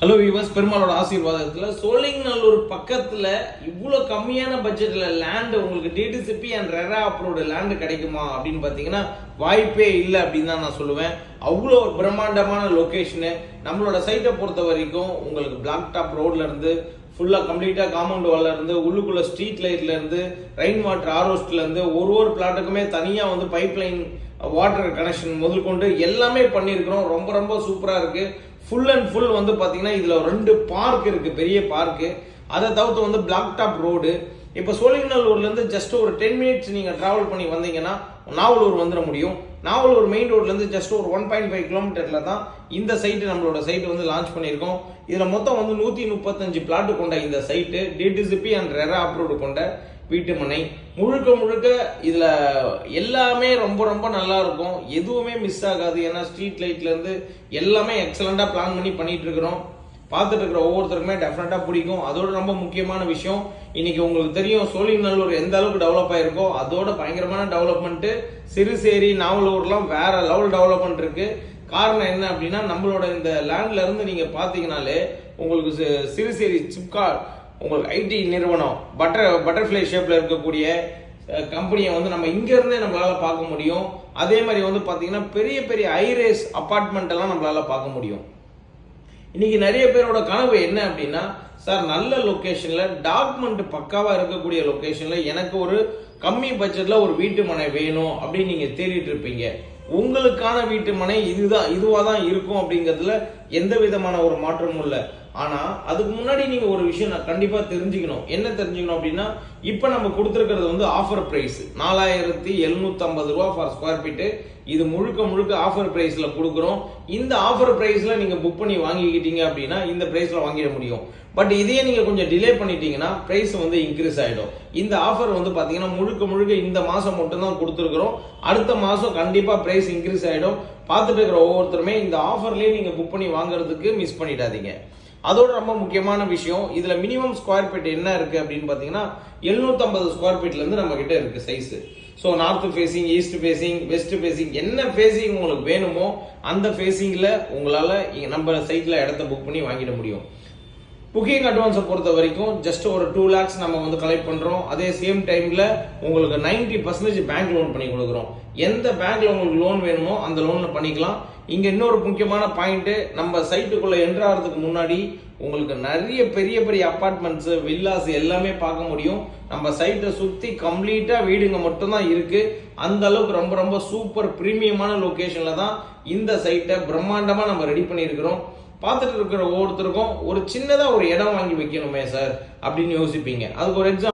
Hello viewers பெருமாளோட ஆசீர்வாதத்தில் சோழிங்கநல்லூர் பக்கத்தில் இவ்வளோ கம்மியான பட்ஜெட்டில் லேண்டு உங்களுக்கு DTCP and RERA approved land கிடைக்குமா அப்படின்னு பார்த்தீங்கன்னா வாய்ப்பே இல்லை அப்படின்னு தான் நான் சொல்லுவேன். அவ்வளோ ஒரு பிரம்மாண்டமான லொக்கேஷனு நம்மளோட சைட்டை பொறுத்த வரைக்கும் உங்களுக்கு பிளாக் டாப் ரோட்லேருந்து ஃபுல்லாக கம்ப்ளீட்டாக காம்பவுண்ட் வால்ல உள்ளுக்குள்ளே உள்ளுக்குள்ள ஸ்ட்ரீட் லைட்லேருந்து ரெயின் வாட்டர் ஆரோஸ்ட்லேருந்து ஒரு ஒரு பிளாட்டுக்குமே தனியாக வந்து பைப் லைன் வாட்டர் கனெக்ஷன் முதல் கொண்டு எல்லாமே பண்ணியிருக்கிறோம் ரொம்ப ரொம்ப சூப்பராக இருக்குது ஃபுல் அண்ட் ஃபுல் வந்து பார்த்தீங்கன்னா இதில் ரெண்டு பார்க் இருக்குது பெரிய பார்க்கு அதை தவிர்த்து வந்து பிளாக் டாப் ரோடு இப்போ சோழிங்கநல்லூர்லேருந்து ஜஸ்ட் ஒரு டென் மினிட்ஸ் நீங்கள் ட்ராவல் பண்ணி வந்தீங்கன்னா நாவலூர் வந்துட முடியும். நாவலூர் மெயின் ரோட்லேருந்து ஜஸ்ட் ஒரு ஒன் பாயிண்ட் ஃபைவ் கிலோமீட்டரில் தான் இந்த சைட்டு நம்மளோட சைட்டு வந்து லான்ச் பண்ணியிருக்கோம். இதில் மொத்தம் வந்து நூற்றி முப்பத்தஞ்சு பிளாட்டு கொண்ட இந்த site DTCP and RERA approved கொண்ட வீட்டு மனை முழுக்க முழுக்க இதில் எல்லாமே ரொம்ப ரொம்ப நல்லா இருக்கும். எதுவுமே மிஸ் ஆகாது. ஏன்னா ஸ்ட்ரீட் லைட்லேருந்து எல்லாமே எக்ஸலண்ட்டாக பிளான் பண்ணி பண்ணிகிட்டு இருக்கிறோம். பார்த்துட்டு இருக்கிற ஒவ்வொருத்தருக்குமே டெஃபினட்டாக பிடிக்கும். அதோட ரொம்ப முக்கியமான விஷயம் இன்னைக்கு உங்களுக்கு தெரியும் சோழிங்கநல்லூர் எந்த அளவுக்கு டெவலப் ஆயிருக்கோ அதோட பயங்கரமான டெவலப்மெண்ட்டு சிறுசேரி நாவலூர்லாம் வேற லெவல் டெவலப்மெண்ட் இருக்கு. காரணம் என்ன அப்படின்னா நம்மளோட இந்த லேண்ட்ல இருந்து நீங்க பாத்தீங்கனாலே உங்களுக்கு சிறுசேரி சிப்காட் உங்களுக்கு ஐடி நிறுவனம் பட்டர் பட்டர்ஃப்ளை ஷேப்ல இருக்கக்கூடிய கம்பெனியை வந்து நம்ம இங்கேருந்தே நம்மளால் பார்க்க முடியும். அதே மாதிரி வந்து பார்த்தீங்கன்னா பெரிய பெரிய ஐரேஸ் அப்பார்ட்மெண்ட்டெல்லாம் நம்மளால பார்க்க முடியும். இன்னைக்கு நிறைய பேரோட கனவு என்ன அப்படின்னா சார் நல்ல லொக்கேஷனில் டாக்குமெண்ட் பக்காவா இருக்கக்கூடிய லொக்கேஷனில் எனக்கு ஒரு கம்மி பட்ஜெட்ல ஒரு வீட்டு மனை வேணும் அப்படின்னு நீங்க தேடிட்டு இருப்பீங்க. உங்களுக்கான வீட்டு மனை இதுதான் இதுவாக தான் இருக்கும் அப்படிங்கிறதுல எந்த விதமான ஒரு மாற்றமும் இல்லை. ஆனால் அதுக்கு முன்னாடி நீங்கள் ஒரு விஷயம் நான் கண்டிப்பாக தெரிஞ்சுக்கணும். என்ன தெரிஞ்சுக்கணும் அப்படின்னா இப்போ நம்ம கொடுத்துருக்கிறது வந்து ஆஃபர் ப்ரைஸ் நாலாயிரத்தி எழுநூற்றம்பது ரூபா ஃபார் ஸ்கொயர் ஃபீட்டு இது முழுக்க முழுக்க ஆஃபர் ப்ரைஸில் கொடுக்குறோம். இந்த ஆஃபர் ப்ரைஸில் நீங்கள் புக் பண்ணி வாங்கிக்கிட்டீங்க அப்படின்னா இந்த ப்ரைஸில் வாங்கிட முடியும். பட் இதையே நீங்கள் கொஞ்சம் டிலே பண்ணிட்டீங்கன்னா ப்ரைஸ் வந்து இன்க்ரீஸ் ஆகிடும் இந்த ஆஃபர் வந்து பார்த்தீங்கன்னா முழுக்க முழுக்க இந்த மாதம் மட்டும்தான் கொடுத்துருக்குறோம். அடுத்த மாதம் கண்டிப்பாக ப்ரைஸ் இன்க்ரீஸ் ஆகிடும் பார்த்துட்டு இருக்கிற ஒவ்வொருத்தருமே இந்த ஆஃபர்லேயே நீங்கள் புக் பண்ணி வாங்குறதுக்கு மிஸ் பண்ணிடாதீங்க. அதோட ரொம்ப முக்கியமான விஷயம் இதுல மினிமம் ஸ்கொயர் ஃபீட் என்ன இருக்கு அப்படின்னு பாத்தீங்கன்னா 750 ஸ்கொயர் ஃபீட்ல இருந்து நம்ம கிட்ட இருக்கு size so north facing east facing west facing என்ன ஃபேசிங் உங்களுக்கு வேணுமோ அந்த ஃபேஸிங்கில் உங்களால் நம்ம சைட்டில் இடத்த புக் பண்ணி வாங்கிட முடியும். புக்கிங் அட்வான்ஸை பொறுத்த வரைக்கும் ஜஸ்ட் ஒரு டூ லேக்ஸ் நம்ம வந்து கலெக்ட் பண்ணுறோம் அதே சேம் டைமில் உங்களுக்கு 90% பர்சன்டேஜ் பேங்க் லோன் பண்ணி கொடுக்குறோம். எந்த பேங்க்கில் உங்களுக்கு லோன் வேணுமோ அந்த லோனில் பண்ணிக்கலாம். இங்கே இன்னொரு முக்கியமான பாயிண்ட்டு நம்ம சைட்டுக்குள்ளே என்றாகிறதுக்கு முன்னாடி உங்களுக்கு நிறைய பெரிய பெரிய அப்பார்ட்மெண்ட்ஸு வில்லாஸ் எல்லாமே பார்க்க முடியும். நம்ம சைட்டை சுற்றி கம்ப்ளீட்டாக வீடுங்க மட்டும்தான் இருக்குது அந்த அளவுக்கு ரொம்ப ரொம்ப சூப்பர் ப்ரீமியமான லொக்கேஷனில் தான் இந்த சைட்டை பிரம்மாண்டமாக நம்ம ரெடி பண்ணியிருக்கிறோம். பார்த்துட்டு இருக்கிற ஒவ்வொருத்தருக்கும் ஒரு சின்னதா ஒரு இடம் வாங்கி வைக்கணுமே சார் அப்படின்னு யோசிப்பீங்க. அதுக்கு ஒரு எக்ஸாம்பிள்